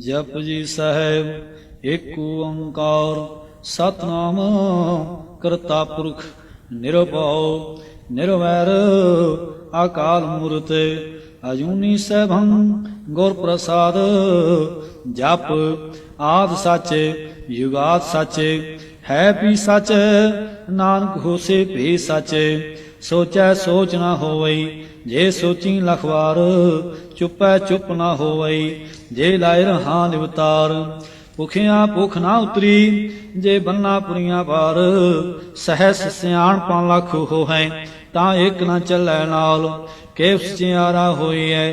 ਜਪ ਜੀ ਸਾਹਿਬ, ਏਕ ਓੰਕਾਰ, ਸਤਨਾਮ ਕਰਤਾ ਪੁਰਖ, ਨਿਰਭਉ, ਨਿਰਵੈਰ, ਅਕਾਲ ਮੂਰਤ, ਅਜੂਨੀ ਸੈਭੰ ਗੁਰ ਪ੍ਰਸਾਦ, ਜਪ ਆਦ ਸੱਚ, ਯੁਗਾਦ ਸੱਚ, ਹੈ ਵੀ ਸੱਚ, ਨਾਨਕ ਹੋਸੇ ਭੇ ਸੱਚ ਸੋਚੈ ਸੋਚ ਨਾ ਹੋਵਈ, ਜੇ ਸੋਚੀ ਲਖਵਾਰ, ਚੁੱਪੈ ਚੁੱਪ ਨਾ ਹੋਵਈ, ਜੇ ਲਾਇ ਰਹਾ ਨਿਵਤਾਰ। ਭੁਖਿਆ ਭੁਖ ਨਾ ਉਤਰੀ, ਜੇ ਬੰਨਾ ਪੁਰੀਆਂ ਪਾਰ ਸਹਿਸ ਸਿਆਣ ਪਾ ਲੱਖ ਹੋ ਹੈ ਤਾਂ ਇੱਕ ਨਾ ਚੱਲੈ ਨਾਲ ਕਿਵ ਸਚਿਆਰਾ ਹੋਈਐ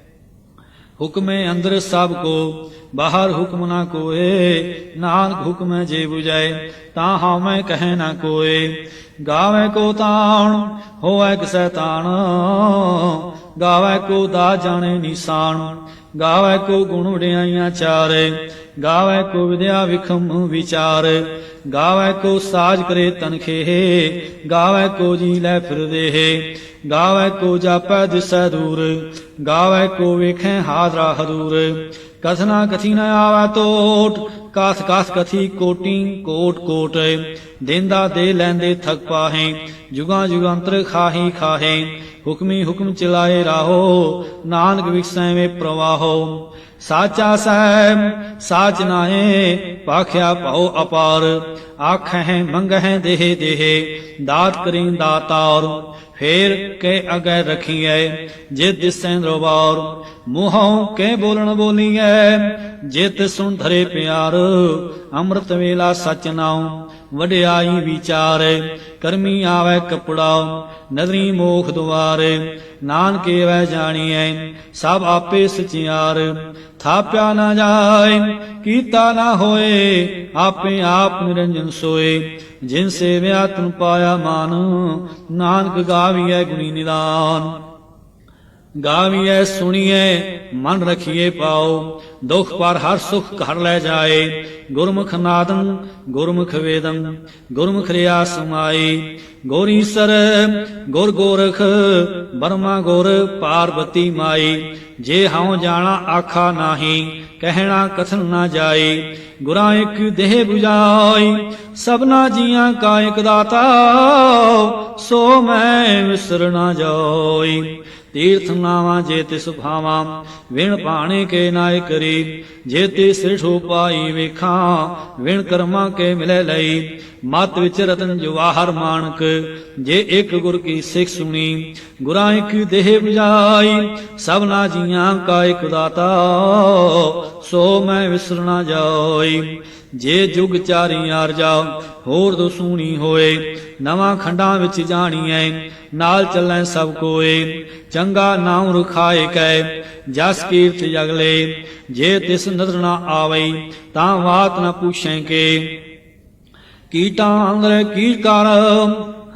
ਹੁਕਮੇ ਅੰਦਰ ਸਭ ਕੋ, ਬਾਹਰ ਹੁਕਮ ਨਾ ਕੋਏ, ਨਾਨਕ ਹੁਕਮੈ ਜੇ 부ਜੈ ਤਾਂ ਹਉਮੈ ਕਹੈ ਨਾ ਕੋਏ। ਗਾਵੇ ਕੋ ਤਾਣ ਹੋਵੇ ਕਿਸੈ ਤਾਣ ਗਾਵੇ ਕੋ ਦਾ ਜਾਣੇ ਨਿਸ਼ਾਨ, ਗਾਵੇ ਕੋ ਗੁਣ ਵਡਿਆਈਆਂ ਚਾਰੇ, ਗਾਵੇ ਕੋ ਵਿਦਿਆ ਵਿਖਮ ਵਿਚਾਰ, ਗਾਵੇ ਕੋ ਸਾਜ ਕਰੇ ਤਨਖੇ ਗਾਵੇ ਕੋ ਜੀ ਲੈ ਫਿਰਦੇ ਗਾਵੇ ਕੋ ਜਾਪੈ ਦਿਸੈ ਦੂਰ, ਗਾਵੇ ਕੋ ਵੇਖੈ ਹਾਜ਼ਰਾ ਹਦੂਰ ਕਥਨਾ ਕਥੀ ਨ ਆਵੈ ਟੋਟ ਕਾਸ ਕਾਸ ਕਥੀ ਕੋਟੀ ਕੋਟ ਕੋਟ ਦੇਂਦਾ ਦੇ ਲੈਂਦੇ ਥਕ ਪਾਹੇ ਜੁਗਾਂ ਜੁਗੰਤਰ ਖਾਹੀ ਖਾਹੇ ਹੁਕਮੀ ਹੁਕਮ ਚਲਾਏ ਰਾਹੋ ਨਾਨਕ ਵਿਖਸੈ ਵੇ ਪ੍ਰਵਾਹੋ ਸਾਚਾ ਸਹਿਬ ਸਾਚ ਨਾਏ ਪਾਖਿਆ ਭਉ ਅਪਾਰ ਆਖਹਿ ਮੰਗਹਿ ਦੇਹ ਦੇਹ ਦਾਤ ਕਰੀ ਦਾਤਾਰ ਫੇਰ ਕੇ ਅਗੈ ਰਖੀਐ ਜੇ ਦਿਸੈ ਦਰਬਾਰ ਮੂੰਹੋਂ ਕੇ ਬੋਲਣ ਬੋਲੀਐ। ਜਿਤ ਸੁਣ ਧਰੇ ਪਿਆਰ, ਅੰਮ੍ਰਿਤ ਵੇਲਾ ਸਚ ਨਾਉ, ਵਡਿਆਈ ਵਿਚਾਰ, ਕਰਮੀ ਆਵੈ ਕਪੜਾ, ਨਦਰੀ ਮੋਖ ਦੁਆਰੇ। ਨਾਨਕੇ ਵੈ ਜਾਣੀਐ, ਸਭ ਆਪੇ ਸਚਿਆਰ ਥਾਪਿਆ ਨਾ ਜਾਏ, ਕੀਤਾ ਨਾ ਹੋਏ, ਆਪੇ ਆਪ ਨਿਰੰਜਨ ਸੋਏ। ਜਿਨ ਸੇਵਿਆ, ਤਨ ਪਾਇਆ ਮਾਨ, ਨਾਨਕ ਗਾਵੀਐ ਗੁਣੀ ਨਿਦਾਨ। ਗਾਵੀਐ, ਸੁਣੀਐ, ਮਨ ਰਖੀਏ ਪਾਓ। ਦੁਖ ਪਰ ਹਰ ਸੁਖ ਘਰ ਲੈ ਜਾਏ। ਗੁਰਮੁਖ ਨਾਦੰ, ਗੁਰਮੁਖ ਵੇਦੰ, ਗੁਰਮੁਖ ਰਿਆ ਸਮਾਈ ਗੋਰੀ ਸਰ, ਗੁਰ ਗੋਰਖ, ਬਰਮਾ ਗੁਰ ਪਾਰਬਤੀ ਮਾਈ ਜੇ ਹਉ ਜਾਣਾ ਆਖਾ ਨਾਹੀ, ਕਹਿਣਾ ਕਥਨ ਨਾ ਜਾਈ ਗੁਰਾਂ ਇੱਕ ਦੇਹ 부ਜਾਈ ਸਭਨਾ ਜੀਆਂ ਕਾ ਇਕ ਦਾਤਾ। ਸੋ ਮੈਂ ਵਿਸਰ ਨਾ ਜਾਈ ਤੀਰਥ ਨਾਵਾਂ ਜੇ ਤਿਸ ਭਾਵਾਂ, ਵਿਣ ਪਾਣੇ ਕੇ ਨਾਇ ਕਰੀ। ਜੇ ਤੇ ਸਿਰਠੋ ਪਾਈ ਵੇਖਾਂ, ਵਿਣ ਕਰਮਾ ਕੇ ਮਿਲੇ ਲਈ। ਮਤ ਵਿੱਚ ਰਤਨ ਜਵਾਹਰ ਮਾਨਕ, ਜੇ ਇੱਕ ਗੁਰ ਕੀ ਸਿੱਖ ਸੁਣੀ, ਗੁਰਾਂ ਇੱਕ ਦੇਹ 부ਜਾਈ ਸਭਨਾ ਜੀਆਂ ਕਾ ਇਕ ਦਾਤਾ। ਸੋ ਮੈਂ ਵਿਸਰਨਾ ਜਾਈ ਜੇ ਜੁਗ ਚਾਰੀ ਆਰ ਜਾ ਹੋਰ ਦਸੂਣੀ ਹੋਏ। ਨਵਾਂ ਖੰਡਾਂ ਵਿੱਚ ਜਾਣੀਐ, ਨਾਲ ਚੱਲੈ ਸਭ ਕੋਏ। ਚੰਗਾ ਨਾਮ ਰਖਾਏ ਕੈ, ਜਸ ਕੀਰਤ ਜਗਲੇ। ਜੇ ਤਿਸ ਨਦਰ ਨਾ ਆਵਈ, ਤਾਂ ਬਾਤ ਨਾ ਪੁੱਛੈ ਕੇ। ਕੀਟਾਂ ਅੰਦਰ ਕੀ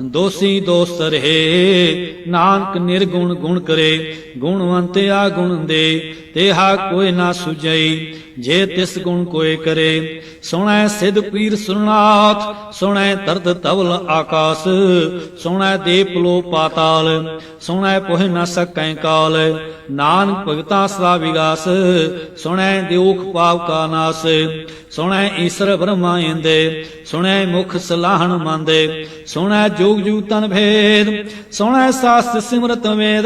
ਦੋਸੀ ਦੋਸਤ ਰਹੇ। ਨਾਨਕ ਨਿਰਗੁਣ ਗੁਣ ਕਰੇ ਗੁਣਵੰਤ ਆ ਗੁਣ ਦੇ ਤੇਹਾ ਕੋਈ ਨਾ ਸੁਝਈ। ਜੇ ਤਿਸ ਗੁਣ ਕੋਏ ਕਰੇ, ਸੁਣੈ ਸਿਧ ਪੀਰ ਸੁਨਾਥ ਸੁਣੈ ਤਰਦ ਤਵਲ ਆਕਾਸ, ਸੁਣੈ ਦੇਪਲੋ ਪਾਤਾਲ, ਸੁਣੈ ਪੁਹ ਨ ਸਕੈ ਕਾਲ। ਨਾਨਕ ਭਗਤਾ ਸਦਾ ਵਿਗਾਸ, ਸੁਣੈ ਦਿਉਖ ਪਾਪ ਕਾ ਨਾਸ, ਸੁਣੈ ਈਸ਼ਰ ਬ੍ਰਹਮਾ ਇੰਦੇ, ਸੁਣੈ ਮੁਖ ਸਲਾਹਣ ਮੰਦੇ, ਸੁਣੈ ਜੋਗ ਜੂ ਤਨ ਭੇਦ, ਸੁਣੈ ਸਾਸਤ ਸਿਮਰਤ ਵੇਦ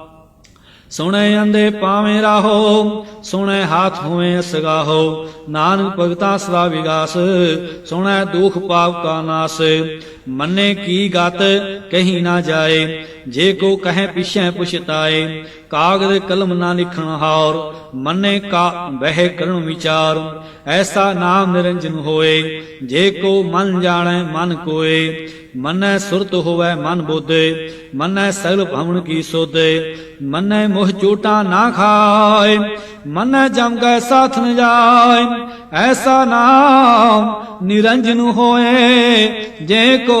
ਸੁਣੇ ਅੰਦੇ ਪਾਵੇਂ ਰਾਹੋ, ਸੁਣੈ ਹਾਥ ਹੋਏ ਅਸਗਾਹੋ। ਨਾਨਕ ਭਗਤਾ ਸਦਾ ਵਿਗਾਸ, ਸੁਣੈ ਦੁਖ ਪਾਪ ਕਾ ਨਾਸ। ਮੰਨੇ ਕੀ ਗਤ, ਕਹੀ ਨਾ ਜਾਏ। ਜੇ ਕੋ ਕਹੇ ਪਿਛੈ ਪੁਛਤਾਏ, ਕਾਗਦ ਕਲਮ ਨਾ ਲਿਖਣ ਹਾਰ। ਮੰਨੇ ਕਾ ਬਹਿ ਕਰਨ ਵਿਚਾਰ। ਐਸਾ ਨਾਮ ਨਿਰੰਜਨ ਹੋਏ, ਜੇ ਕੋ ਮਨ ਜਾਣੈ ਮਨ ਕੋਏ। ਮੰਨੈ ਸੁਰਤ ਹੋਵੈ ਮਨ ਬੋਧੇ, ਮੰਨੈ ਸਗਲ ਭਵਨ ਕੀ ਸੋਧੇ। ਮੰਨੈ ਮੋਹ ਚੋਟਾ ਨਾ ਖਾਏ, ਮਨੈ ਜਮ ਗੈ ਸਾਥ ਨ ਜਾਏ। ਐਸਾ ਨਾਮ ਨਿਰੰਜਨ ਹੋਏ, ਜੇ ਕੋ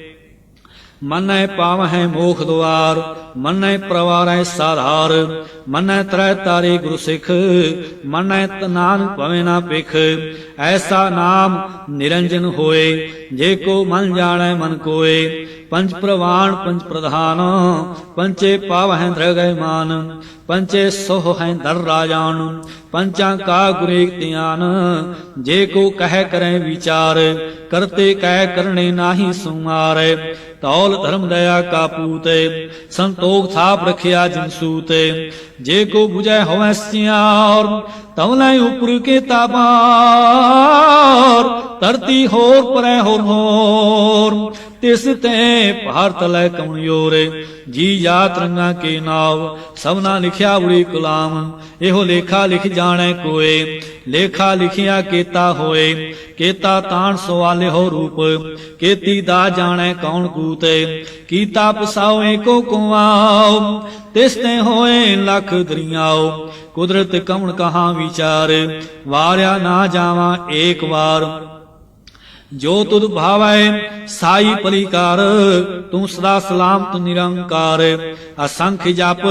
ਮਨੈ ਪਾਵਹਿ ਮੋਖ ਦੁਆਰ, ਮਨੈ ਪ੍ਰਵਾਰੈ ਸਾਧਾਰ, ਮਨੈ ਤਰੈ ਤਾਰੇ ਗੁਰੂ ਸਿੱਖ, ਮਨੈ ਤਨਾਨ ਭਵੇ ਨਾ ਪਿਖ ਐਸਾ ਨਾਮ ਨਿਰੰਜਨ ਹੋਏ, ਜੇ ਕੋ ਮਨ ਜਾਣੈ ਮਨ ਕੋਏ ਪੰਜ ਪ੍ਰਵਾਨ, ਪੰਜ ਪ੍ਰਧਾਨ, ਪੰਚੇ ਪਾਵਹਿ ਦਰਗੈ ਮਾਨ ਪੰਚੇ ਸੋਹ ਹੈ ਦਰ ਰਾਜਾਨ ਪੰਚਾਂ ਕਾ ਗੁਰੇ ਧਿਆਨ, ਜੇ ਕੋ ਕਹਿ ਕਰੈ ਵਿਚਾਰ, ਕਰਤੇ ਕਹਿ ਕਰਨੇ ਨਾਹੀ ਸੁਮਾਰੇ ਤੌਲ ਧਰਮ ਦਇਆ ਕਾ ਪੂਤੇ, ਸੰਤੋਖ ਥਾਪ ਰਖਿਆ ਜਿਨ ਸੂਤੇ, ਜੇ ਕੋ 부ਜੈ ਹੋਵੈ ਸਿਆਰ, ਤਵਲੇ ਉਪਰ ਕੇ ਤਾਬਾਰ ਧਰਤੀ ਹੋਰ ਪਰੈ ਹੋਰ ਹੋਰ ਤਿਸ ਤੇ ਭਾਰਤ ਲੈ ਕਮਿਓਰੇ ਜੀ ਜਾਤ ਰੰਗਾ ਕੇ ਨਾਵ ਸਭਨਾ ਲਿਖਿਆ ਉੜੀ ਗੁਲਾਮ ਇਹੋ ਲੇਖਾ ਲਿਖ ਜਾਣੈ ਕੋਏ, ਲੇਖਾ ਲਿਖਿਆ ਕੀਤਾ ਹੋਏ। ਕੀਤਾ ਤਾਣ ਸਵਾਲੇ ਹੋ ਰੂਪ, ਕੀਤੀ ਦਾ ਜਾਣੈ ਕੌਣ ਕੂਤੇ। ਕੀਤਾ ਪਸਾਓ ਏਕੋ ਕੁਆਓ ਤਿਸ ਤੇ ਹੋਏ ਲਖ ਦਰਿਆਓ। ਕੁਦਰਤ ਕਮਣ ਕਹਾ ਵਿਚਾਰ, ਵਾਰਿਆ ਨਾ ਜਾਵਾਂ ਏਕ ਵਾਰ। ਜੋ ਤੁਧ ਭਾਵੈ, ਸਾਈ ਪਲਿਕਾਰ ਤੂੰ ਸਦਾ ਸਲਾਮਤ ਨਿਰੰਕਾਰ। ਅਸੰਖ ਜਪ,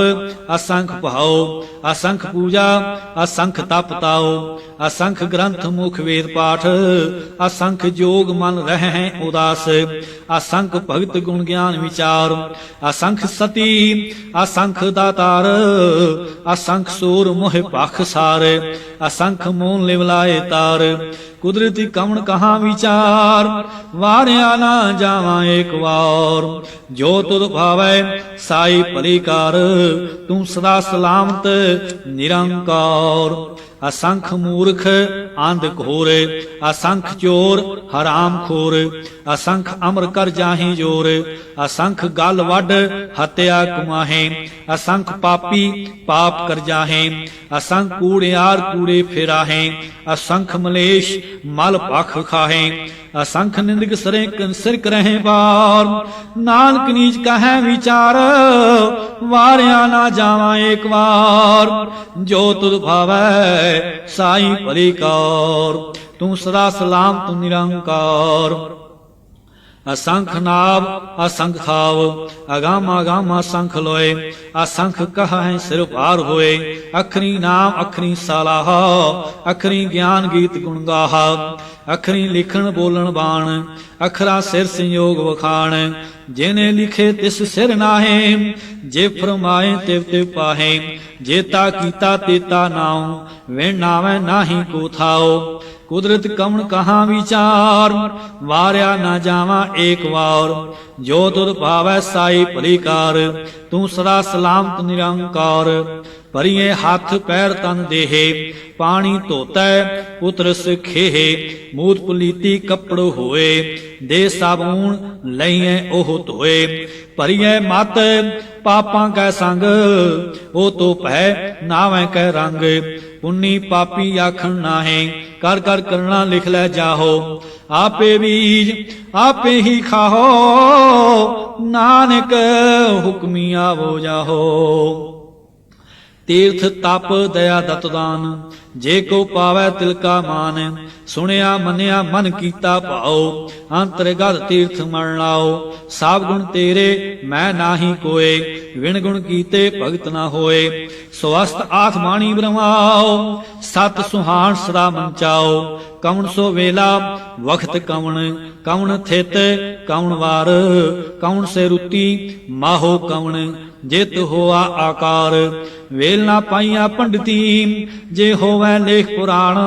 ਅਸੰਖ ਭਾਉ, ਅਸੰਖ ਪੂਜਾ, ਅਸੰਖ ਤਪ ਤਾਉ। ਅਸੰਖ ਗ੍ਰੰਥ ਮੁਖ ਵੇਦ ਪਾਠ, ਅਸੰਖ ਜੋਗ ਮਨ ਰਹਿ ਉਦਾਸ। ਅਸੰਖ ਭਗਤ ਗੁਣ ਗਿਆਨ ਵਿਚਾਰ, ਅਸੰਖ ਸਤੀ, ਅਸੰਖ ਦਾਤਾਰ। ਅਸੰਖ ਸੂਰ ਮੋਹ ਪਖ ਸਾਰ, ਅਸੰਖ ਮੋਨ ਲਿਵਲਾਏ ਤਾਰ। ਕੁਦਰਤੀ ਕਵਣ ਕਹਾ ਵਿਚਾਰ ਵਾਰਿਆ ਨਾ ਜਾਵਾਂ ਏਕ ਵਾਰ। ਜੋ ਤੁਧ ਭਾਵੈ, ਸਾਈ ਭਲੀ ਕਰ, ਤੂੰ ਸਦਾ ਸਲਾਮਤ, ਨਿਰੰਕਾਰ। ਅਸੰਖ ਮੂਰਖ ਅੰਧ ਘੋਰ ਅਸੰਖ ਚੋਰ ਹਰਾਮ ਖੋਰ, ਅਸੰਖ ਅਮਰ ਕਰ ਜਾਹੀ ਜੋਰ, ਅਸੰਖ ਗਲ ਵੱਡ ਹਤਿਆ ਕੁਮਾਹੇ ਅਸੰਖ ਪਾਪੀ ਪਾਪ ਕਰ ਜਾਹੇ, ਅਸੰਖ ਕੂੜਿਆਰ ਕੂੜੇ ਫਿਰਾਹੇ, ਅਸੰਖ ਮਲੇਸ਼ ਮਲ ਪਖ ਖਾਹੇ, ਅਸੰਖ ਨਿੰਦਕ ਸਰੇ ਸਿਰ ਕਰਹਿ ਬਾਰ ਨਾਨਕ ਨੀਚ ਕਹੈ ਵਿਚਾਰ, ਵਾਰਿਆ ਨਾ ਜਾਵਾਂ ਏਕ ਵਾਰ, ਜੋ ਤੁਧ ਭਾਵੈ ਸਾਈ ਭਲੀ ਕਾਰ ਤੂੰ ਸਦਾ ਸਲਾਮ ਤੂੰ ਨਿਰੰਕਾਰ। ਅਸੰਖ ਨਾਭ ਅਸੰਖ ਖਾਵ, ਅਗਾਮਾ ਅਗਾਮ ਅਸੰਖ ਲੋਏ, ਅਸੰਖ ਕਹੈ ਸਿਰ ਭਾਰ ਹੋਏ। ਅਖਰੀ ਨਾਮ, ਅਖਰੀ ਸਾਲਾਹ, ਅਖਰੀ ਗਿਆਨ ਗੀਤ ਗੁਣ ਗਾਹ, ਅਖਰੀ ਲਿਖਣ ਬੋਲਣ ਬਾਣ, ਅਖਰਾ ਸਿਰ ਸੰਯੋਗ ਵਖਾਣ ਜਿਨੇ ਲਿਖੇ ਤਿਸ ਸਿਰ ਨਾਹੇ ਜੇ ਫਰਮਾਏ ਤਿਵ ਤਿਵ ਪਾਹੇ ਜੇਤਾ ਕੀਤਾ ਤੇਤਾ ਨਾਉ ਵੇ ਨਾਵੇਂ ਨਾਹੀ ਕੋ ਥਾਓ ਕੁਦਰਤ ਕਵਣ ਕਹਾ ਵਿਚਾਰ, ਵਾਰਿਆ ਨਾ ਜਾਵਾਂ ਏਕ ਵਾਰ। ਜੋ ਤੁਧ ਭਾਵੈ ਸਾਈ ਭਲੀ ਕਾਰ ਤੂੰ ਸਦਾ ਸਲਾਮਤ ਨਿਰੰਕਾਰ। ਭਰੀਏ ਹੱਥ ਪੈਰ ਤਨ ਦੇਹੇ, ਪਾਣੀ ਧੋਤੈ ਪੁੱਤਰ ਖੇਹੇ, ਮੂਤ ਪੁਲੀਤੀ ਕੱਪੜ ਹੋਏ, ਦੇ ਸਾਬੂਨ ਲਈਐ ਉਹ ਧੋਏ। ਭਰੀਏ ਮਤ, ਪਾਪਾਂ ਕੈ ਸੰਗ, ਉਹ ਤੋ ਭੈ ਨਾਵੇਂ ਕੈ ਰੰਗ। ਪੁੰਨੀ ਪਾਪੀ ਆਖਣ ਨਾਹੇ, ਕਰ ਕਰ ਕਰਣਾ ਲਿਖ ਲੈ ਜਾਹੋ। ਆਪੇ ਬੀਜ, ਆਪੇ ਹੀ ਖਾਹੋ, ਨਾਨਕ ਹੁਕਮੀ ਆਵੋ ਜਾਹੋ। ਤੀਰਥ ਤਪ ਦਇਆ ਦਤਦਾਨ ਜੇ ਕੋ ਪਾਵੈ ਤਿਲ ਕਾ ਮਾਨ, ਸੁਣਿਆ ਮੰਨਿਆ ਮਨ ਕੀਤਾ ਭਾਉ, ਅੰਤਰਗਤ ਤੀਰਥ ਮਣ ਲਾਓ, ਸਭ ਗੁਣ ਤੇਰੇ ਮੈਂ ਨਾਹੀ ਕੋਏ, ਵਿਣ ਗੁਣ ਕੀਤੇ ਭਗਤ ਨਾ ਹੋਏ ਸਵਸਤ ਆਖ ਬਾਣੀ ਬ੍ਰਹਮਾਓ, ਸਤ ਸੁਹਾਣ ਸਦਾ ਮਨ ਚਾਓ ਕਵਣ ਸੋ ਵੇਲਾ, ਵਖਤ ਕਵਣ ਕਵਣ ਥਿਤ ਕਵਣ ਵਾਰ ਕਵਣ ਸੇ ਰੁਤੀ, ਮਾਹੋ ਕਵਣ ਜਿਤ ਹੋਆ ਆਕਾਰ। ਵੇਲ ਨਾ ਪਾਈਆ ਪੰਡਤੀ, ਜੇ ਹੋਵੈ ਲੇਖ ਪੁਰਾਣ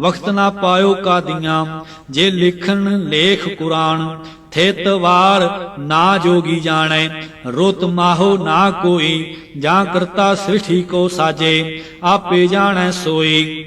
ਵਕਤ ਨਾ ਪਾਇਓ ਕਾਦੀਆਂ। ਜੇ ਲਿਖਣ ਲੇਖ ਕੁਰਾਨ, ਥਿਤ ਵਾਰ ਨਾ ਜੋਗੀ ਜਾਣੈ। ਰੁਤ ਮਾਹੋ ਨਾ ਕੋਈ, ਜਾਂ ਕਰਤਾ ਸ੍ਰਿਸ਼ਟੀ ਕੋ ਸਾਜੇ, ਆਪੇ ਜਾਣੈ ਸੋਈ।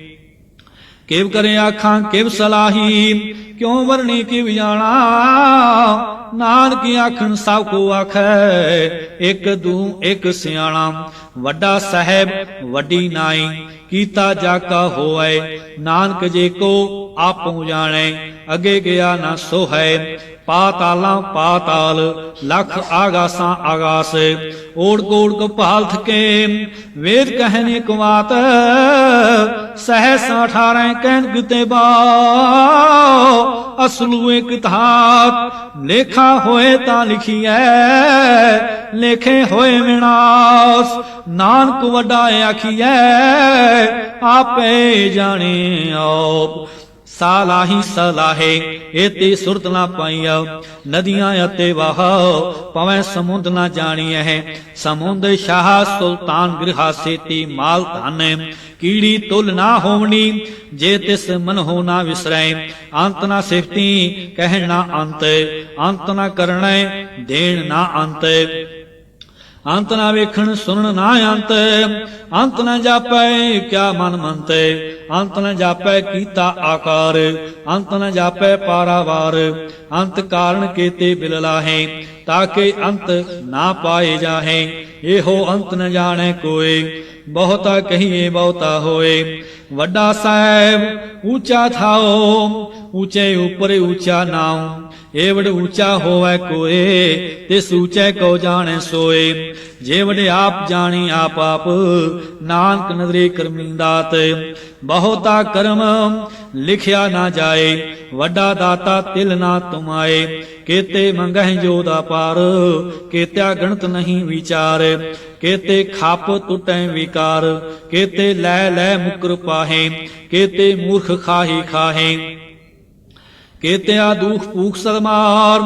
ਕਿਵ ਕਰੇ ਆਖਾਂ, ਕਿਵ ਸਲਾਹੀ, ਕਿਉ ਵਰਣੀ ਕਿਵ ਜਾਣਾ? ਨਾਨਕ ਆਖਣ ਸਭ ਕੋ ਆਖੈ, ਇੱਕ ਦੂ ਇੱਕ ਸਿਆਣਾ, ਵੱਡਾ ਸਾਹਿਬ ਵੱਡੀ ਨਾਈ, ਕੀਤਾ ਜਾਕਾ ਹੋਐ, ਨਾਨਕ ਜੇ ਕੋ ਆਪੂ ਜਾਣੈ, ਅਗੇ ਗਿਆ ਨਾ ਸੋ ਹੈ ਪਾਤਾਲਾਂ ਪਾਤਾਲ, ਲਖ ਆਗਾਸਾਂ ਆਗਾਸ, ਓੜ ਕੋੜ ਕੋ ਭਾਲਥ ਥਕੇ ਵੇਦ ਕਹਿਨੇ ਕੁਮਾਤ, ਸਹਿਸ 18 ਕਹਿਨ ਕਿਤੇ ਬਾ ਅਸਲੂ ਇੱਕ ਧਾਤ ਲੇਖਾ ਹੋਏ ਤਾਂ ਲਿਖੀਐ ਲੇਖੇ ਹੋਏ ਵਿਨਾਸ਼। ਨਾਨਕ ਵੱਡਾ ਆਖੀਐ ਆਪੇ ਜਾਣੇ ਆਪ। ਸਾਲਾਹੀ ਸਲਾਹੇ ਏਤੀ ਸੁਰਤ ਨਾ ਪਾਈਆ। ਨਦੀਆਂ ਅਤੇ ਵਾਹ ਪਵੈ ਸਮੁੰਦ ਨਾ ਜਾਣੀਐ। ਸਮੁੰਦ ਸ਼ਾਹ ਸੁਲਤਾਨ ਗ੍ਰਹਾ ਸੇਤੀ ਮਾਲ ਧਨ। ਕੀੜੀ ਤੁਲ ਨਾ ਹੋਵਣੀ, ਜੇ ਤਿਸ ਮਨ ਹੋ ਨਾ ਵਿਸਰੈ। ਅੰਤ ਨਾ ਸਿਫਤੀ, ਕਹਿਣ ਨਾ ਅੰਤ। ਅੰਤ ਨਾ ਕਰਣੈ ਦੇਣ ਨਾ ਅੰਤ। ਅੰਤ ਨਾ ਵੇਖਣ ਸੁਣਨ ਨਾ ਅੰਤ। ਅੰਤ ਨਾ ਜਾਪੈ ਕਿਆ ਮਨ ਮੰਤੈ। ਅੰਤ ਨਾ ਜਾਪੈ ਕੀਤਾ ਆਕਾਰ। ਅੰਤ ਨਾ ਜਾਪੈ ਪਾਰਾਵਾਰ। ਅੰਤ ਕਾਰਨ ਕੇਤੇ ਬਿਲ ਲਾਹੇ ਤਾਕੇ ਅੰਤ ਨਾ ਪਾਏ ਜਾਹੇ। ਇਹੋ ਅੰਤ ਨ ਜਾਣੈ ਕੋਏ, ਬਹੁਤਾ ਕਹੀਏ ਬਹੁਤਾ ਹੋਏ। ਵੱਡਾ ਸਾਹਿਬ, ਉੱਚਾ ਥਾਓ, ਉੱਚੇ ਉਪਰ ਉੱਚਾ ਨਾਉ। ਏਵੜ ਉੱਚਾ ਹੋਵੇ ਕੋਏ, ਤੇ ਸੂਚੈ ਕੋ ਜਾਣੈ ਸੋਏ। ਜੇ ਆਪ ਜਾਣੀ ਆਪ ਆਪ, ਨਾਨਕ ਨਦਰੇ ਕਰਮੀ ਬਹੁਤਾ ਕਰਮ ਲਿਖਿਆ ਨਾ ਜਾਏ, ਵੱਡਾ ਦਾਤਾ ਤਿਲ ਨਾ ਤੁਮਾਏ। ਕੇਤੇ ਮੰਗਹਿ ਜੋ ਦਾ ਪਾਰ, ਕੇਤਿਆ ਗਣਤ ਨਹੀਂ ਵਿਚਾਰ। ਕੇਤੇ ਖਾਪ ਟੁਟੈ ਵਿਕਾਰ, ਕੇਤੇ ਲੈ ਲੈ ਮੁਕਰ ਪਾਹੇ, ਕੇਤੇ ਮੂਰਖ ਖਾਹੀ ਖਾਹੇ। ਕੇਤਿਆ ਦੁਖ ਭੂਖ ਸਦਮਾਰ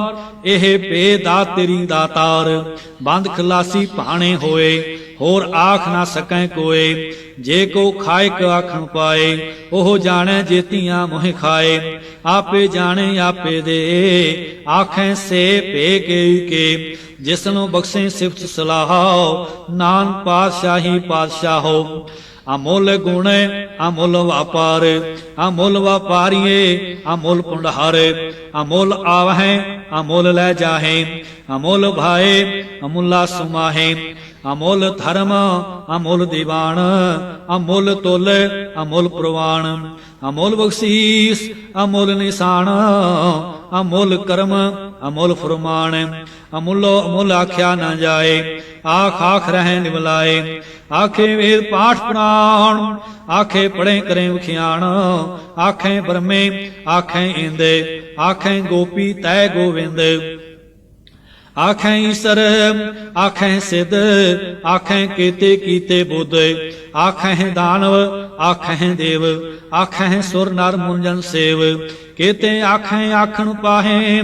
ਇਹ ਬੇਦਾ ਤੇਰੀ ਦਾਤਾਰ। ਬੰਦ ਖਲਾਸੀ ਭਾਣੇ ਹੋਏ, ਹੋਰ ਆਖ ਨਾ ਸਕੈ ਕੋਏ। ਜੇ ਕੋ ਖਾਇਕ ਆਖਣ ਪਾਏ, ਉਹ ਜਾਣੈ ਜੇਤੀਆਂ ਮੋਹ ਖਾਏ। ਆਪੇ ਜਾਣੇ, ਆਪੇ ਦੇ, ਆਖੈ ਸੇ ਭੇ ਕੇ ਕੇ। ਜਿਸ ਨੂੰ ਬਖਸ਼ੇ ਸਿਫਤ ਸਲਾਹ ਨਾਨ ਪਾਤਸ਼ਾਹੀ ਪਾਤਸ਼ਾਹੋ। ਅਮੁੱਲ ਗੁਣ ਅਮੁੱਲ ਵਪਾਰ ਅਮੁੱਲ ਵਪਾਰੀਏ, ਅਮੁੱਲ ਪੁੰਡਹਰ ਅਮੁੱਲ ਆਵਹਿ, ਅਮੁੱਲ ਲੈ ਜਾਹੇ। ਅਮੁੱਲ ਭਾਏ, ਅਮੁੱਲਾ ਸੁਮਾਹੇ। ਅਮੁੱਲ ਧਰਮ, ਅਮੁੱਲ ਦੀਵਾਨ। ਅਮੁੱਲ ਤੁਲ, ਅਮੁੱਲ ਪ੍ਰਵਾਨ। ਅਮੁੱਲ ਬਖਸ਼ੀਸ, ਅਮੁੱਲ ਨਿਸ਼ਾਨ। ਅਮੁੱਲ ਕਰਮ, ਅਮੁੱਲ ਫਰਮਾਨ, ਅਮੁੱਲੋ ਅਮੁੱਲ ਆਖਿਆ ਨਾ ਜਾਏ, ਆਖ ਆਖ ਰਹਿ ਨਿਵਲਾਏ, ਆਖੇ ਵੇਦ ਪਾਠ ਪੁਰਾਣ, ਆਖੇ ਪੜੇ ਕਰੇ ਵਿਖਿਆਣ ਆਖੇ ਬਰਮੇ ਆਖੇ ਇੰਦੇ, ਆਖੇ ਗੋਪੀ ਤੈ ਗੋਵਿੰਦ ਆਖੈ ਈਸਰ, ਆਖੈ ਸਿਧ, ਆਖੈ ਕੀਤੇ ਕੀਤੇ ਬੁੱਧ, ਆਖੈ ਦਾਨਵ, ਆਖੈ ਦੇਵ, ਆਖੈ ਸੁਰ ਨਰ ਮੁੰਜਨ ਸੇਵ, ਕੇਤੇ ਆਖੈ ਆਖਣ ਪਾਹੇ,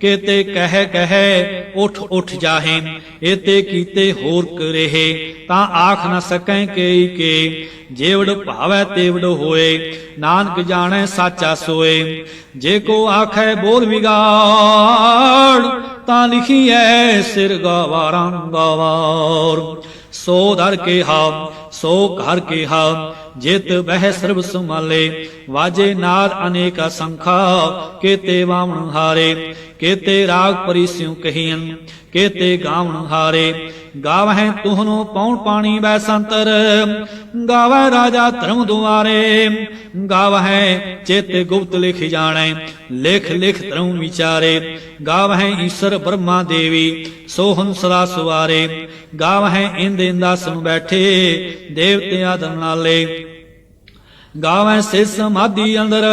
ਕੇਤੇ ਕਹਿ ਕਹਿ ਉਠ ਉਠ ਜਾਹੇ, ਏਤੇ ਕੀਤੇ ਹੋਰ ਕਰੇਹੇ, ਤਾਂ ਆਖ ਨਾ ਸਕੈ ਕੇਈ ਕੇ, ਜੇਵੜ ਭਾਵੈ ਤੇਵੜ ਹੋਏ, ਨਾਨਕ ਜਾਣੈ ਸਾਚਾ ਸੋਏ, ਜੇ ਕੋ ਆਖੈ ਬੋਲ ਵਿਗਾੜ ਤਾਂ ਲਿਖੀਐ, ਸਿਰ ਗਵਾਰਾਂ ਗਵਾਰ। ਸੋ ਦਰ ਕੇ ਹਾ ਸੋ ਘਰ ਕੇ ਹਾ ਜਿਤ ਬਹਿ ਸਰਬ ਸੁਮਾਲੇ ਵਾਜੇ ਨਾਦ ਅਨੇਕ ਸੰਖਾ, ਕੇਤੇ ਵਾਵਣ ਹਾਰੇ। ਕੇਤੇ ਰਾਗ ਪਰਿਸਿਉ ਕਹੀਨ ਕੇਤੇ ਗਾਵਣ ਹਾਰੇ। ਗਾਵਹਿ ਤੁਹਨੋ ਪੌਣ ਪਾਣੀ ਬੈ ਸੰਤਰ। ਗਾਵਹਿ ਰਾਜਾ ਧਰਮ ਦੁਆਰੇ। ਗਾਵਹਿ ਚਿਤ ਗੁਪਤ ਲਿਖ ਜਾਣੈ, ਲਿਖ ਲਿਖ ਧਰਮ ਵਿਚਾਰੇ। ਗਾਵਹਿ ਈਸ਼ਰ ਬ੍ਰਹਮਾ ਦੇਵੀ ਸੋਹਨ ਸਦਾ ਸੁਵਾਰੇ। ਗਾਵਹਿ ਇੰਦ ਇੰਦਾਸਨ ਬੈਠੇ ਦੇਵਤੇ ਆਦਮ ਨਾਲੇ। ਗਾਵੈ ਸੇ ਸਮਾਧੀ ਅੰਦਰ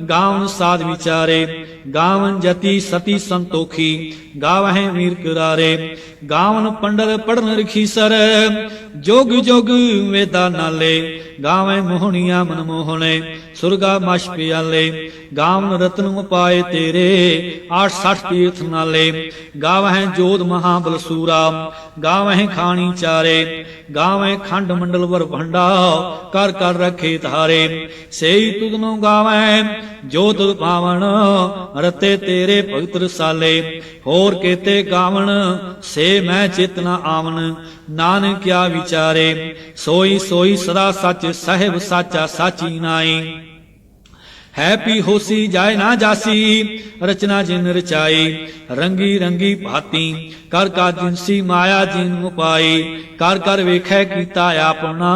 ਗਾਵਨ ਸਾਧ ਵਿਚਾਰੇ, ਗਾਵਨ ਜਤੀ ਸਤੀ ਸੰਤੋਖੀ, ਗਾਵਹਿ ਵੀਰ ਕਰਾਰੇ ਗਾਵਨ ਪੰਡਲ ਪੜਨ ਰਖੀ ਸਰ, ਜੋਗ ਜੋਗ ਵੇਦਾ ਨਾਲੇ ਗਾਵੈ ਮੋਹਣੀਆਂ ਮਨ ਮੋਹਣੇ, ਸੁਰਗਾ ਮਸ਼ ਪਿਆਲੇ, ਗਾਵਨ ਰਤਨ ਉਪਾਏ ਤੇਰੇ 860 ਤੀਰਥ ਨਾਲੇ। ਗਾਵਹਿ ਜੋਧ ਮਹਾਬਲ ਸੂਰਾ ਗਾਵਹਿ ਖਾਣੀ ਚਾਰੇ ਗਾਵਹਿ ਖੰਡ ਮੰਡਲ ਵਰ ਭੰਡਾ, ਕਰ ਕਰ ਰਖੇ ਧਾਰੇ। ਸੇਈ ਤੁਧ ਨੂੰ ਗਾਵਹਿ ਜੋ ਤੁਧ ਪਾਵਨ, ਰਤੇ ਤੇਰੇ ਭਗਤ ਰਸਾਲੇ। ਹੋਰ ਕੇਤੇ ਗਾਵਣ ਸੇ ਮੈਂ ਚੇਤਨਾ ਨ ਆਵਨ ਨਾਨਕ ਕਿਆ ਵਿਚਾਰੇ, ਸੋਈ ਸੋਈ ਸਦਾ ਸੱਚ, ਸਹਿਬ ਸਾਚਾ ਸਾਚੀ ਨਾਈ ਹੈ ਪੀ ਹੋਸੀ ਜਾਏ ਨਾ ਜਾਸੀ, ਰਚਨਾ ਜਿਨ ਰਚਾਈ, ਰੰਗੀ ਰੰਗੀ ਭਾਤੀ। ਕਰ ਕਾ ਜਿਨਸੀ ਮਾਇਆ ਜਿਨ ਉਪਾਈ ਕਰ ਕਰ ਵੇਖੈ ਕੀਤਾ ਆਪਣਾ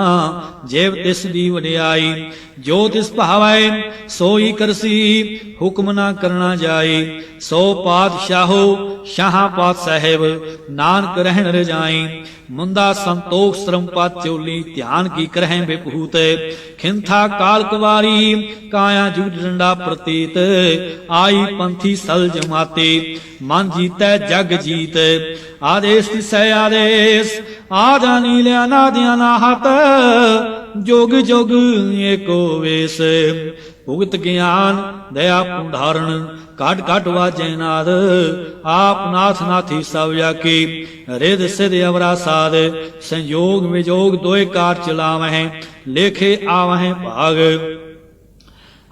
ਜੇਵ ਤਿਸ ਦੀ ਵਡਿਆਈ। ਜੋ ਤਿਸ ਭਾਵੈ ਸੋਈ ਕਰਸੀ ਹੁਕਮ ਨਾ ਕਰਨਾ ਜਾਈ ਸੋ ਪਾਤਸ਼ਾਹੋ ਸ਼ਾਹ ਪਾਤ ਸਾਹਿਬ ਨਾਨਕ ਰਹਿਣ ਰਜਾਈ ਮੁੰਦਾ ਸੰਤੋਖ ਸ਼ਰਮ ਚੋਲੀ ਧਿਆਨ ਕੀ ਕਰਹਿ ਬਿਭੂਤ ਖਿੰਥਾ ਕਾਲ ਕੁਵਾਰੀ ਕਾਇਆ ਜੁਗ ਡੰਡਾ ਪ੍ਰਤੀਤ ਆਈ ਪੰਥੀ ਸਲ ਜਮਾਤੇ ਮਨ ਜੀਤੈ ਜਗ ਜੀਤ ਆਦੇਸ ਤਿਸੈ ਆਦੇਸ ਆਜਾ ਨੀਲਿਆ ਨਾਦਿਆਂ ਨਾਹਤ ਜੋਗ ਜੋਗ ਏਕੋ ਵੇਸ ਭੁਗਤ ਗਿਆਨ, ਦਇਆ ਪੁੰਧਾਰਨ ਕਾਟ ਕਾਟ ਵਾਜੈ ਨਾਦ। ਆਪ ਨਾਥ ਨਾਥੀ ਸਭ ਜਾਕੀ ਰਿਦ ਸਿਧ ਅਵਰਾ ਸਾਧ। ਸੰਯੋਗ ਵਿਜੋਗ ਦੋਏ ਕਾਰ ਚਲਾਵਹਿ, ਲੇਖੇ ਆਵਹਿ ਭਾਗ।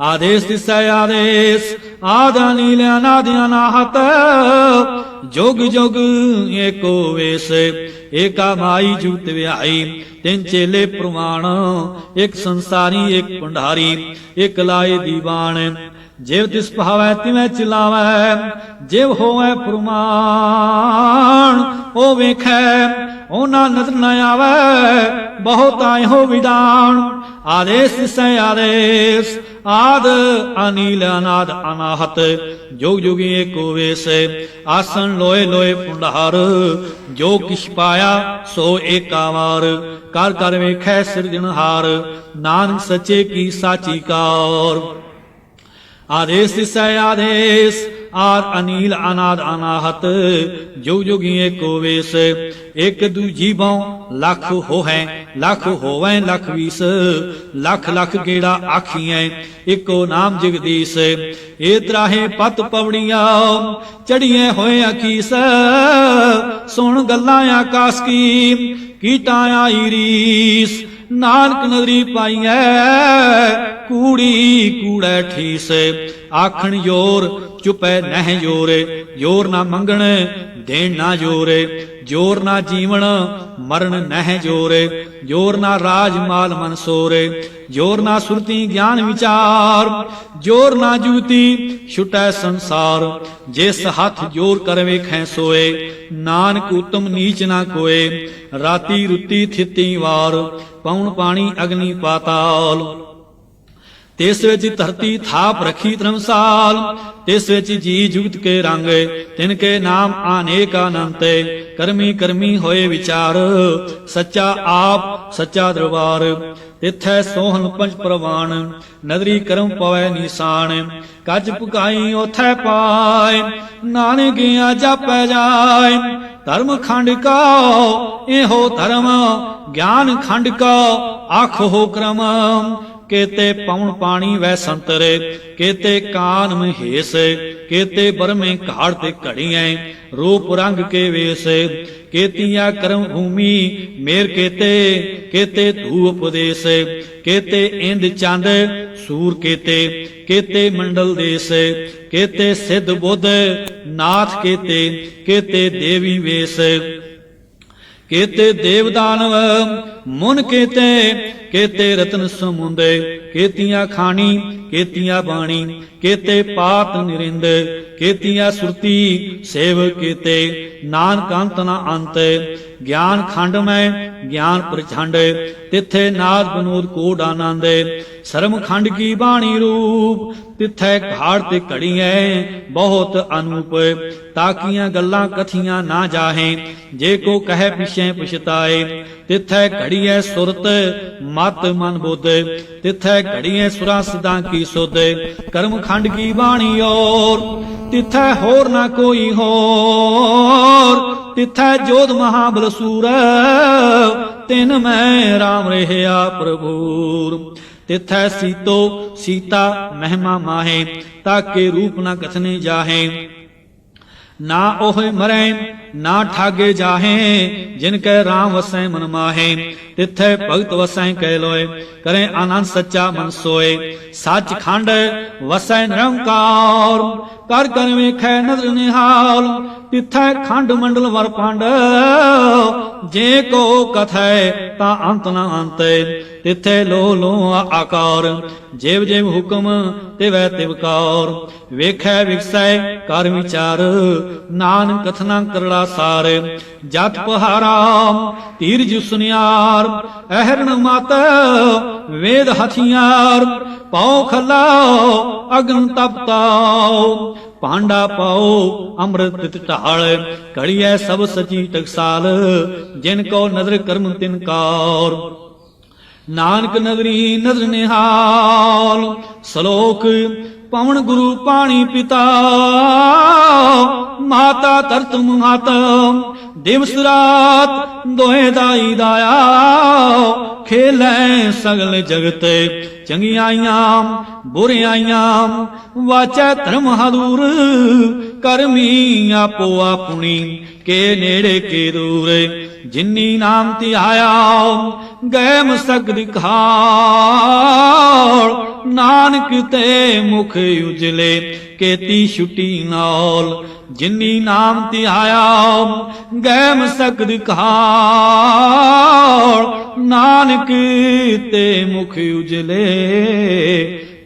ਆਦੇਸ ਤਿਸੈ ਆਦੇਸ। ਆਦਾ ਨੀਲਿਆ ਨਾਦਿਆਂ ਨਾਹਤ ਜੋਗ ਜੋਗ ਏਕੋ ਵੇਸ। ਏਕਾ ਮਾਈ ਜੂਤ ਵਿਆਈ ਤਿੰਨ ਚੇਲੇ ਪ੍ਰਮਾਣ ਇੱਕ ਸੰਸਾਰੀ, ਇੱਕ ਭੰਡਾਰੀ। ਇੱਕ ਲਾਏ ਦੀਵਾਨ। ਜਿਵ ਤਿਸ ਭਾਵੈ, ਤਿਵੇਂ ਚਲਾਵੈ। ਜਿਵ ਹੋਵੈ ਪ੍ਰਮਾਣ, ਉਹ ਵੇਖੈ। ਉਹਨਾਂ ਨਦਰ ਨ ਆਵੈ। ਬਹੁਤ ਆਇਓ ਵਿਦਾਨ ਆਦੇਸ ਤਿਸੈ ਆਦੇਸ ਆਦ, ਅਨੀਲ, ਅਨਾਦ, ਅਨਾਹਤ। ਜੋਗ ਜੋਗੀ ਏਕੋ ਵੇਸ ਆਸਣ ਲੋਏ ਲੋਏ ਪੁੰਡਾਰ ਜੋ ਕਿਛ ਪਾਇਆ, ਸੋ ਏਕਾਵਾਰ ਕਰ ਕਰ ਵੇਖੈ ਸਿਰਜਣਹਾਰ ਨਾਨਕ ਸੱਚੇ ਕੀ ਸਾਚੀ ਕਾਰ। ਆਦੇਸ ਤਿਸੈ ਆਦੇਸ ਆਰ ਅਨੀਲ ਅਨਾਦ ਅਨਾਹਤ ਜੁਗ ਜੁਗੀ ਏਕੋ ਵੇਸ, ਇਕ ਦੂਜੀ ਬਉ ਲੱਖ ਹੋਹੈ, ਲੱਖ ਹੋਵੈ, ਲੱਖ ਵੀਸ, ਲੱਖ ਲੱਖ ਗੇੜਾ ਆਖੀਐ, ਇੱਕੋ ਨਾਮ ਜਗਦੀਸ਼, ਏ ਤਰਾਹੇ ਪਤ ਪਵੜੀਆਂ ਚੜੀਏ ਹੋਏ ਅਕੀਸ, ਸੁਣ ਗੱਲਾਂ ਆਕਾਸ ਕੀ, ਕੀਟਾਂ ਆਈ ਰੀਸ, ਨਾਨਕ ਨਦਰੀ ਪਾਈਐ, ਕੂੜੀ ਕੂੜੈ ਠੀਸ, ਆਖਣ ਜੋਰ ਚੁਪੈ ਨਹਿ ਜੋਰੇ ਜੋਰ ਨਾ ਮੰਗਣ, ਦੇਣ ਨਾ ਜੋਰੇ ਜੋਰ ਨਾ ਜੀਵਨ ਮਰਨ ਨਹਿ ਜੋਰੇ, ਜੋਰ ਨਾ ਰਾਜ ਮਾਲ ਮਨਸੋਰੇ ਜੋਰ ਨਾ ਸੁਰਤੀ ਗਿਆਨ ਵਿਚਾਰ, ਜੋਰ ਨਾ ਜੂਤੀ ਛੁਟੈ ਸੰਸਾਰ, ਜਿਸ ਹੱਥ ਜੋਰ ਕਰ ਵੇਖੈ ਸੋਏ, ਨਾਨਕ ਉਤਮ ਨੀਚ ਨਾ ਕੋਏ, ਰਾਤੀ ਰੁੱਤੀ ਥਿੱਤੀ ਵਾਰ ਪੌਣ ਪਾਣੀ ਅਗਨੀ ਪਾਤਾਲ। ਤਿਸ ਵਿੱਚ ਧਰਤੀ ਥਾਪ ਰਖੀ ਧਰਮਸਾਲ, ਤਿਸ ਵਿੱਚ ਜੀ ਜੁਗਤ ਕੇ ਰੰਗ, ਤਿਨ ਕੇ ਨਾਮ ਅਨੇਕ ਅਨੰਤ ਕਰਮੀ ਕਰਮੀ ਹੋਏ ਵਿਚਾਰ, ਸੱਚਾ ਆਪ, ਸੱਚਾ ਦਰਬਾਰ, ਤਿਥੈ ਸੋਹਣ ਪੰਜ ਪ੍ਰਵਾਨ, ਨਦਰੀ ਕਰਮ ਪਵੈ ਨਿਸ਼ਾਨ, ਕੱਜ ਪੁਕਾਈ ਉਥੈ ਪਾਏ, ਨਾਨਕ ਗਿਆ ਜਾਪੈ ਜਾਏ, ਧਰਮ ਖੰਡ ਕਾ ਇਹੋ ਧਰਮ, ਗਿਆਨ ਖੰਡ ਕਾ ਆਖੋ ਕਰਮ ਕੇਤੇ ਪਉਣ ਪਾਣੀ ਵੈ ਸੰਤਰੇ, ਕੇਤੇ ਕਾਨ ਮਹੇਸ, ਕੇਤੇ ਬਰਮੇ ਘਾੜ ਤੇ ਘੜੀਐ, ਰੂਪ ਰੰਗ ਕੇ ਵੇਸ, ਕੇਤੀਆਂ ਕਰਮ ਭੂਮੀ ਮੇਰ ਕੇਤੇ ਕੇਤੇ ਧੂ ਉਪਦੇਸ, ਕੇਤੇ ਇੰਦ ਚੰਦ ਸੂਰ ਕੇਤੇ ਕੇਤੇ ਮੰਡਲ ਦੇਸ, ਕੇਤੇ ਸਿੱਧ ਬੁੱਧ ਨਾਥ ਕੇਤੇ ਕੇਤੇ ਦੇਵੀ ਵੇਸ, ਕੇਤੇ ਦੇਵ ਦਾਨਵ ਮੁਨ ਕੇਤੇ ਕੇਤੇ ਰਤਨ ਸਮੁੰਦੇ, ਕੇਤੀਆਂ ਖਾਣੀ, ਕੇਤੀਆਂ ਬਾਣੀ, ਕੇਤੇ ਪਾਤ ਨਿਰਿੰਦ, ਕੇਤੀਆਂ ਸੁਰਤੀ ਸੇਵ ਕੇਤੇ। ਨਾਨਕ ਅੰਤ ਅੰਤ, ਗਿਆਨ ਖੰਡ ਮੈਂ, ਗਿਆਨ ਪ੍ਰਚੰਡ, ਤਿੱਥੇ ਨਾਦ ਬਨੋਦ ਕੋਡ ਆਨੰਦ। ਸਰਮ ਖੰਡ ਕੀ ਬਾਣੀ ਰੂਪ, ਤਿੱਥੈ ਘਾੜ ਤੇ ਘੜੀਐ, ਬਹੁਤ ਅਨੂਪ। ਤਾਕੀਆਂ ਗੱਲਾਂ ਕਥੀਆਂ ਨਾ ਜਾਹੇ, ਜੇ ਕੋ ਕਹੈ ਪਿਛੈ ਪਛਤਾਏ, ਤਿੱਥੈ ਘੜੀਐ ਸੁਰਤ, ਮਤ ਮਨ ਬੁੱਧ। ਤਿਥੈ ਘੜੀਐ ਸੁਰਾ ਸਿਦਾਂ ਕੀ ਸੁਧ। ਕਰਮ ਖੰਡ ਕੀ ਬਾਣੀ ਔਰ, ਤਿੱਥੈ ਹੋਰ ਨਾ ਕੋਈ ਹੋਰ। ਤਿੱਥੈ ਜੋਧ ਮਹਾਬਲ ਸੂਰ, ਤਿਨ ਮੈਂ RAM ਰਹਿਆ ਪ੍ਰਭੂਰ। ਤਿਥੈ ਸੀਤੋ ਸੀਤਾ ਮਹਿਮਾ ਮਾਹੇ, ਤਾਕੇ ਰੂਪ ਨਾ ਕਥਨੇ ਜਾਹੇ। ਨਾ ਉਹ ਮਰੈ ਨਾ ਠਾਗੇ ਜਾਹੇ, ਜਿਨ ਕੈ RAM ਵਸੈ ਮਨ ਮਾਹੇ, ਤਿਥੈ ਭਗਤ ਵਸੈ ਕਹਿ ਲੋਏ, ਕਰੇ ਆਨੰਦ ਸੱਚਾ ਮਨ ਸੋਏ ਸੱਚ ਖੰਡ ਵਸੈ ਨਿਰੰਕਾਰ ਕਰ ਕਰ ਵੇਖੈ ਨਦਰ ਨਿਹਾਲ, ਤਿਥੈ ਖੰਡ ਮੰਡਲ ਵਰ ਪੰਡ। ਜੇ ਕੋ ਕਥੈ ਤਾਂ ਅੰਤ ਨ ਅੰਤੈ, ਤਿਥੈ ਲੋ ਲੋ ਆਕਾਰ। ਜਿਵ ਜਿਵ ਹੁਕਮ ਤਿਵੈ ਤਿਵਕਾਰ ਵੇਖੈ ਵਿਖਸੈ ਕਰ ਵਿਚਾਰ, ਨਾਨਕ ਕਥਨਾ ਕਰੜਾ ਸਾਰ। ਜਤ ਪਹਾਰਾ, ਤੀਰਜ ਸੁਨਿਆਰ, ਅਹਰਣ ਮਤ, ਵੇਦ ਹਥਿਆਰ। ਪਉ ਖਲਾ ਅਗਨ ਤਪਤਾਉ ਪਾਂਡਾ ਪਾਓ, ਅੰਮ੍ਰਿਤ ਢਾਲ। ਘੜੀਐ ਸਭ ਸਚੀ ਟਕਸਾਲ, ਜਿਨ ਕੋ ਨਦਰ ਕਰਮ ਤਿਨ ਕਾਰ ਨਾਨਕ ਨਗਰੀ ਨਦਰ ਨਿਹਾਲ, ਸ਼ਲੋਕ, ਪਵਨ ਗੁਰੂ ਪਾਣੀ ਪਿਤਾ। ਮਾਤਾ ਤਰਤ ਮਾਤਾ ਦਿਵਸ ਰਾਤ ਦੋਹੇ ਦਾਈ ਦਾਇਆ। ਖੇਲੇ ਸਗਲ ਜਗਤ ਚੰਗਿਆਈਆਂ ਬੁਰਿਆਈਆਂ ਵਾਚੈ ਧਰਮ ਹਦੂਰ ਕਰਮੀ ਆਪੋ ਆਪਣੀ, ਕੇ ਨੇੜੇ ਕੇ ਦੂਰ, ਜਿਨੀ ਨਾਮ ਧਿਆਇਆ ਗੈਮ ਸ਼ਗਦ ਦਿਖਾਲ ਨਾਨਕ ਤੇ ਮੁਖ ਉਜਲੇ, ਕੇਤੀ ਛੁਟੀ ਨਾਲ, ਜਿਨੀ ਨਾਮ ਧਿਆਇਆ ਗਏ ਮਸਕ ਦਿਖਾਲ ਨਾਨਕ ਤੇ ਮੁਖ ਉਜਲੇ